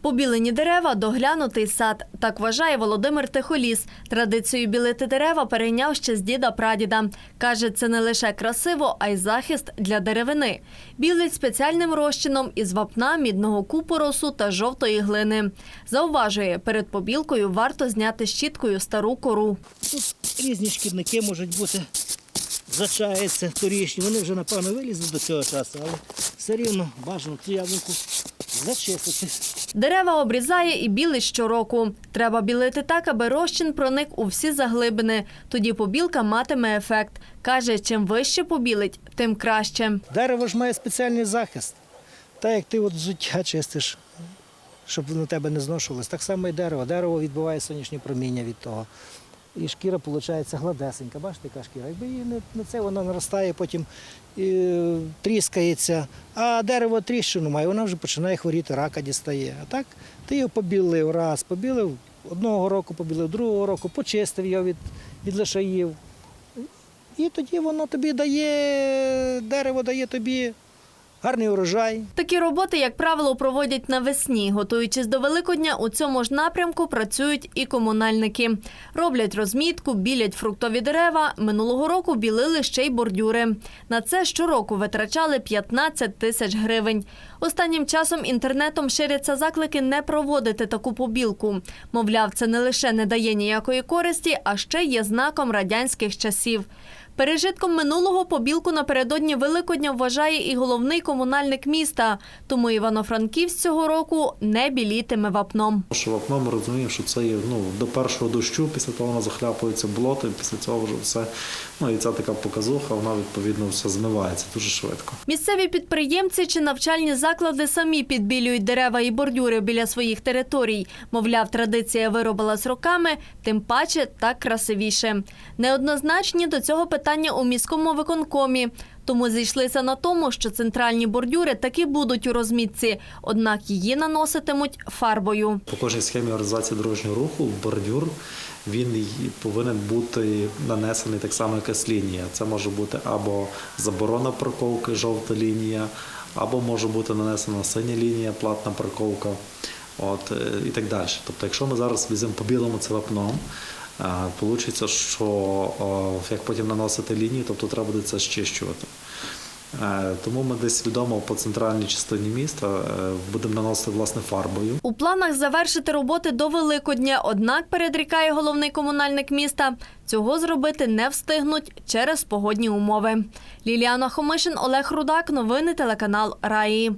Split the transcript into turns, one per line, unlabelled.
Побілені дерева доглянутий сад. Так вважає Володимир Тихоліс. Традицію білити дерева перейняв ще з діда прадіда. Каже, це не лише красиво, а й захист для деревини. Білить спеціальним розчином із вапна, мідного купоросу та жовтої глини. Зауважує, перед побілкою варто зняти щіткою стару кору.
Тут різні шкідники можуть бути. Зачаються торішні. Вони вже, напевно, вилізли до цього часу, але все рівно бажано цю яблуньку зачистити.
Дерева обрізає і білить щороку. Треба білити так, аби розчин проник у всі заглибини. Тоді побілка матиме ефект. Каже, чим вище побілить, тим краще.
Дерево ж має спеціальний захист. Так як ти от взуття чистиш, щоб на тебе не зношувалось, так само і дерево. Дерево відбиває сонячні проміння від того. І шкіра, виходить, гладесенька. Бачите, яка шкіра? Якби її не це вона наростає, потім і, тріскається. А дерево тріщину має, вона вже починає хворіти, рака дістає. А так ти його побілив раз, побілив одного року, побілив другого року, почистив його від, від лишаїв. І тоді воно тобі дає, дерево дає тобі гарний урожай.
Такі роботи, як правило, проводять навесні. Готуючись до Великодня, у цьому ж напрямку працюють і комунальники. Роблять розмітку, білять фруктові дерева. Минулого року білили ще й бордюри. На це щороку витрачали 15 тисяч гривень. Останнім часом інтернетом ширяться заклики не проводити таку побілку. Мовляв, це не лише не дає ніякої користі, а ще є знаком радянських часів. Пережитком минулого побілку напередодні Великодня вважає і головний комунальник міста. Тому Івано-Франківськ цього року не білітиме вапном.
Що вапно ми розуміємо, що це є ну, до першого дощу, після того воно захляпується болотом, після цього вже все. Ну і ця така показуха, вона відповідно все змивається дуже швидко.
Місцеві підприємці чи навчальні заклади самі підбілюють дерева і бордюри біля своїх територій. Мовляв, традиція виробилась роками, тим паче так красивіше. Неоднозначні до цього питання у міському виконкомі. Тому зійшлися на тому, що центральні бордюри таки будуть у розмітці, однак її наноситимуть фарбою.
По кожній схемі організації дорожнього руху бордюр він повинен бути нанесений так само, якась лінія. Це може бути або заборона парковки, жовта лінія, або може бути нанесена синя лінія, платна парковка. От, е, і так далі. Тобто, якщо ми зараз візьмемо по білому це вапном, вийде, що як потім наносити лінії, тобто треба буде це щищувати. Е, Тому ми десь відомо по центральній частині міста е, будемо наносити власне фарбою.
У планах завершити роботи до Великодня, однак передрікає головний комунальник міста. Цього зробити не встигнуть через погодні умови. Ліліана Хомишин, Олег Рудак. Новини телеканал Раї.